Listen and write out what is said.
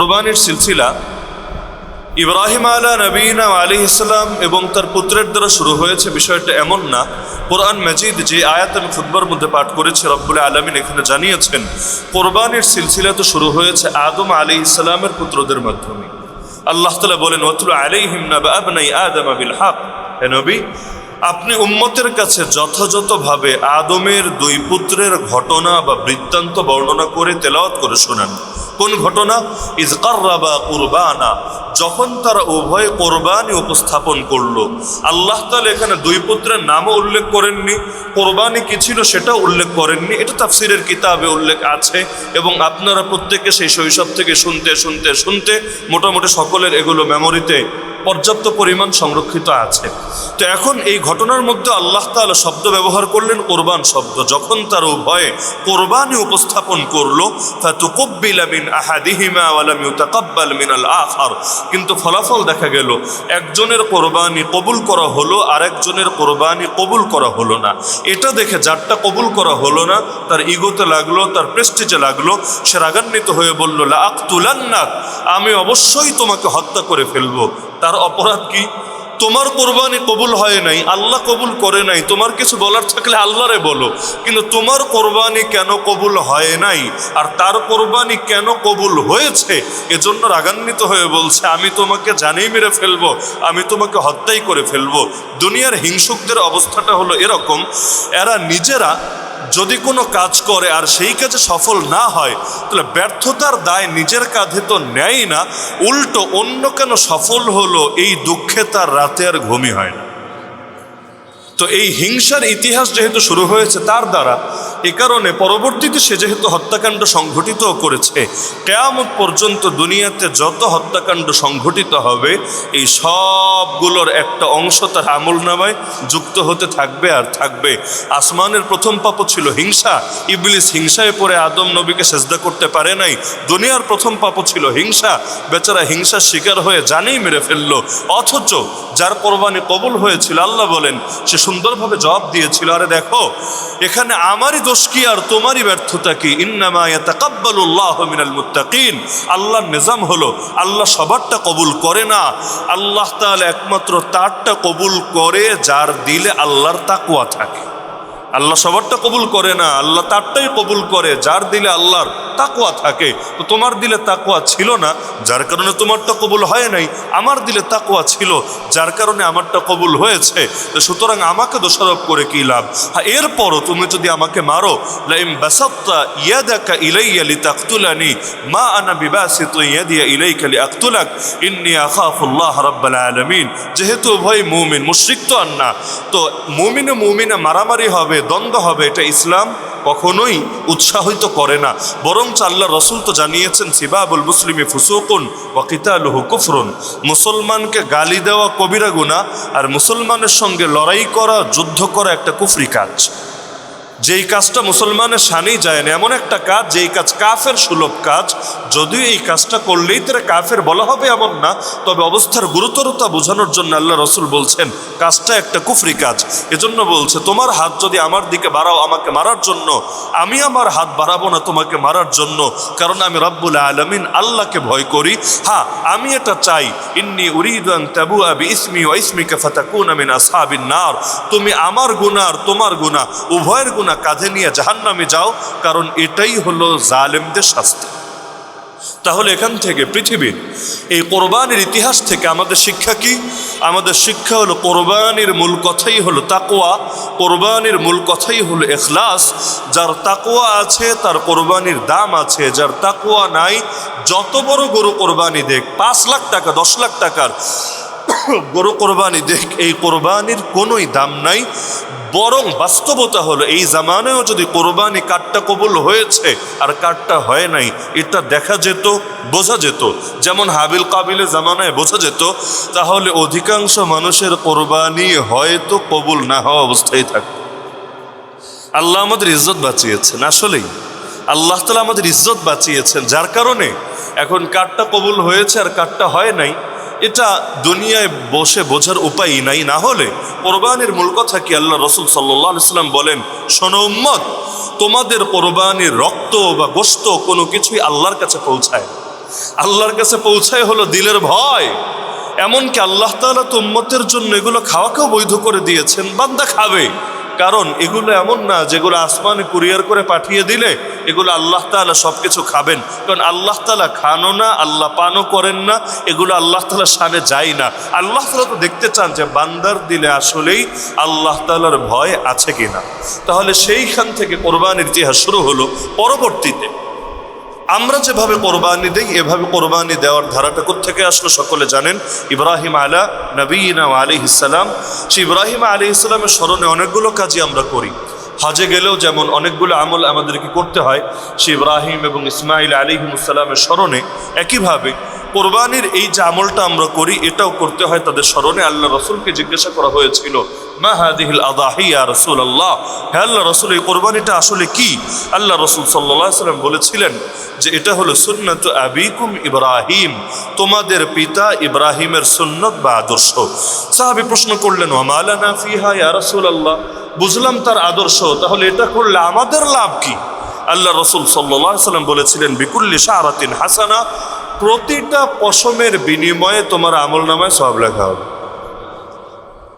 কোরবানির সিলসিলা ইব্রাহিম আলা নবীন আলী ইসলাম এবং তার পুত্রের দ্বারা শুরু হয়েছে। বিষয়টা এমন না। কোরআন মজিদ যে আয়াত আমি খুদ্বার মধ্যে পাঠ করেছি, রব্বুল আলমিন এখানে জানিয়েছেন, কোরবানির সিলসিলা তো শুরু হয়েছে আদম আলী ইসলামের পুত্রদের মাধ্যমে। আল্লাহ তালা বলেন ওতুল আলাইহিম নাবা আবনাই আদম আবিল হক। হে নবী, আপনি উম্মতের কাছে যথাযথভাবে আদমের দুই পুত্রের ঘটনা বা বৃত্তান্ত বর্ণনা করে তেলাওয়াত করে শোনান। কোন ঘটনা? ইজকাররাবা কুরবানা। যখন তারা উভয় কোরবানি উপস্থাপন করল। আল্লাহ তালা এখানে দুই পুত্রের নামও উল্লেখ করেননি। কোরবানি কি ছিল সেটা উল্লেখ করেননি। এটা তাফসিরের কিতাবে উল্লেখ আছে এবং আপনারা প্রত্যেকে সেই শৈশব থেকে শুনতে শুনতে শুনতে মোটামুটি সকলের এগুলো মেমোরিতে পর্যাপ্ত পরিমাণ সংরক্ষিত আছে। তো এখন এই ঘটনার মধ্যে আল্লাহ তাআলা শব্দ ব্যবহার করলেন কোরবান শব্দ। যখন তার উভয়ে কোরবানি উপস্থাপন করল, ফাতুকুব্বিলা মিন আহাদিহিমা মিনাল আখার। কিন্তু ফলাফল দেখা গেল, একজনের কোরবানি কবুল করা হলো আর একজনের কোরবানি কবুল করা হলো না। এটা দেখে যারটা কবুল করা হলো না, তার ইগোতে লাগল, তার প্রেস্টিজে লাগল, সে রাগান্বিত হয়ে বলল, লা আক্তুলান্নাক, আমি অবশ্যই তোমাকে হত্যা করে ফেলব। তার অপরাধ কি? তোমার কোরবানি কবুল হয় নাই, আল্লাহ কবুল করে নাই, তোমার কিছু বলার থাকলে আল্লাহরে বলো। কিন্তু তোমার কোরবানি কেন কবুল হয় নাই? আর তার কোরবানি কেন কবুল হয়েছে? এজন্য রাগান্বিত হয়ে বলছে, আমি তোমাকে জানেই মেরে ফেলব, আমি তোমাকে হত্যাই করে ফেলব। দুনিয়ার হিংসুকদের অবস্থাটা হলো এরকম, এরা নিজেরা যদি কোনো কাজ করে আর সেই কাজে সফল না হয়, তাহলে ব্যর্থতার দায় নিজের কাঁধে তো নেয় না। উল্টো অন্য কেন সফল হলো, এই দুঃখে তার রাতে আর ঘুমই হয় না। তো এই হিংসার ইতিহাস যেহেতু শুরু হয়েছে তার দ্বারা, এ কারণে পরবর্তীতে সে যেহেতু হত্যাকাণ্ড সংঘটিত করেছে, কেয়ামত পর্যন্ত দুনিয়াতে যত হত্যাকাণ্ড সংঘটিত হবে, এই সবগুলোর একটা অংশ তার আমল নামায় যুক্ত হতে থাকবে আর থাকবে। আসমানের প্রথম পাপ ছিল হিংসা, ইবলিস হিংসায় পড়ে আদম নবীকে সেজদা করতে পারে নাই, দুনিয়ার প্রথম পাপ ছিল হিংসা, বেচারা হিংসার শিকার হয়ে জানেই মেরে ফেলল, অথচ যার কোরবানি কবুল হয়েছিল, আল্লাহ বলেন, সে সুন্দরভাবে জবাব দিয়েছিল, আরে দেখো, এখানে আমারই দোষ কি আর তোমারই ব্যর্থতা কি? মিনাল মুত্তাকিন। আল্লাহর নিজাম হলো, আল্লাহ সবারটা কবুল করে না। আল্লাহ তাআলা একমাত্র তারটা কবুল করে যার দিলে আল্লাহর তাকুয়া থাকে। আল্লাহ সবারটা কবুল করে না, আল্লাহ তারটাই কবুল করে যার দিলে আল্লাহর তাকওয়া থাকে, তো তোমার দিলে তাকুয়া ছিল না, যার কারণে তোমারটা কবুল হয় নাই, আমার দিলে তাকুয়া ছিল, যার কারণে আমারটা কবুল হয়েছে, তো সুতরাং আমাকে দোষারোপ করে কি লাভ? হ্যাঁ এরপরও তুমি যদি আমাকে মারো, লাইম বাসাত্তা ইয়াদাকা ইলাইয়া লিতাকতুলানি, মা আনা বিবাসিতু ইয়াদিয়া ইলাইকা লিআকতুলাক ইন্নী আখাফুল্লাহ রাব্বাল আলামিন। যেহেতু উভয় মুমিন, মুশরিক তো আর না, তো মুমিনে মুমিনে মারামারি হবে, দ্বন্দ্ব হবে, এটা ইসলাম কখনোই উৎসাহিত করে না, বরং আল্লাহ রসুল তো জানিয়েছেন, সিবাবুল মুসলিমে ফুসুকুন ওয়াকিতালুহু কুফরুন। মুসলমানকে গালি দেওয়া কবিরা গুণা আর মুসলমানের সঙ্গে লড়াই করা, যুদ্ধ করা একটা কুফরি কাজ। যেই কাজটা মুসলমানের সানেই যায় না, এমন একটা কাজ, যেই কাজ কাফের সুলভ কাজ, যদিও এই কাজটা করলেই তারা কাফের বলা হবে এমন না, তবে অবস্থার গুরুতরতা বোঝানোর জন্য আল্লাহ রসুল বলছেন, কাজটা একটা কুফরি কাজ। এজন্য বলছে, তোমার হাত যদি আমার দিকে বাড়াও আমাকে মারার জন্য, আমি আমার হাত বাড়াবো না তোমাকে মারার জন্য, কারণ আমি রব্বুল আলমিন আল্লাহকে ভয় করি। হ্যাঁ আমি এটা চাই, ইন্নি উরিদান তাবু আবি ইসমি ও ইসমিকে ফাতাকুন আমিন আসহাবিন নার। তুমি আমার গুনার তোমার গুনাহ, উভয়ের গুনাহ কাঁধে নিয়ে জাহান্নামে যাও, কারণ এটাই হলো জালেমদের শাস্তি। তাহলে এখান থেকে পৃথিবীর এই কোরবানির ইতিহাস থেকে আমাদের শিক্ষা কি? আমাদের শিক্ষা হলো কোরবানির মূল কথাই হলো তাকোয়া কোরবানির মূল কথাই হলো এখলাস যার তাকোয়া আছে, তার কোরবানির দাম আছে। যার তাকোয়া নাই, যত বড় গরু কোরবানি দেখ, পাঁচ লাখ টাকা, দশ লাখ টাকার গরু কোরবানি দেখ, এই কোরবানির কোনোই দাম নাই। বরং বাস্তবতা হলো, এই জামানেও যদি কোরবানি কাঠটা কবুল হয়েছে আর কাঠটা হয় নাই, এটা দেখা যেত, বোঝা যেত। যেমন হাবিল কাবিলের জামানায় বোঝা যেত, তাহলে অধিকাংশ মানুষের কোরবানি হয়তো কবুল না হওয়া অবস্থায় থাকত। আল্লাহ আমাদের ইজ্জত বাঁচিয়েছেন, আসলেই। আল্লাহ তালা আমাদের ইজ্জত বাঁচিয়েছেন, যার কারণে এখন কাঠটা কবুল হয়েছে আর কাঠটা হয় নাই এটা দুনিয়ায় বসে বোঝার উপায় নাই, না হলে কোরবানির মূল কথা কি আল্লাহ রসুল সাল্লাহ ইসলাম বলেন, শোনো উম্মত, তোমাদের কোরবানির রক্ত বা গোস্ত কোনো কিছুই আল্লাহর কাছে পৌঁছায় আল্লাহর কাছে পৌঁছায় হলো দিলের ভয়। এমনকি আল্লাহ তাআলা তো উম্মতের জন্য এগুলো খাওয়াকেও বৈধ করে দিয়েছেন, বান্দা খাবে। কারণ এগুলো এমন না যেগুলো আসমানে কুরিয়ার করে পাঠিয়ে দিলে এগুলো আল্লাহ তালা সব কিছু খাবেন। কারণ আল্লাহ তালা খানো না, আল্লাহ পানও করেন না, এগুলো আল্লাহ তালা সানে যায় না। আল্লাহ তালা তো দেখতে চান যে বান্দার দিলে আসলেই আল্লাহ তালার ভয় আছে কিনা। তাহলে সেইখান থেকে কোরবানির ইতিহাস শুরু হলো পরবর্তীতে। আমরা যেভাবে কোরবানি দেই, এভাবে কোরবানি দেওয়ার ধারাটা থেকে আসলো সকলে জানেন? ইব্রাহিম আলা নবীনা আলী ইসালাম সে ইব্রাহিম আলী ইসলামের স্মরণে অনেকগুলো কাজই আমরা করি। হজে গেলেও যেমন অনেকগুলো আমল আমাদেরকে করতে হয়, সে ইব্রাহিম এবং ইসমাইল আলিহিমুসালামের স্মরণে একইভাবে কোরবানির এই যে আমলটা আমরা করি, এটাও করতে হয় তাদের স্মরণে। আল্লাহ রসুলকে জিজ্ঞাসা করা হয়েছিল আল্লাহ রসুল, এই কোরবানিটা আসলে আল্লাহ রসুল সাল্লাম বলেছিলেন যে এটা হলো আবিকুম ইব্রাহিম, তোমাদের পিতা ইব্রাহিমের বা আদর্শ। প্রশ্ন করলেন ইয়া রসুল আল্লাহ বুঝলাম তার আদর্শ, তাহলে এটা করলে আমাদের লাভ কি? আল্লাহ রসুল সাল্লাম বলেছিলেন, বিকুল্লি শাহরাতিন হাসানা, প্রতিটা পশমের বিনিময়ে তোমার আমল নামায় সব লেখা হবে।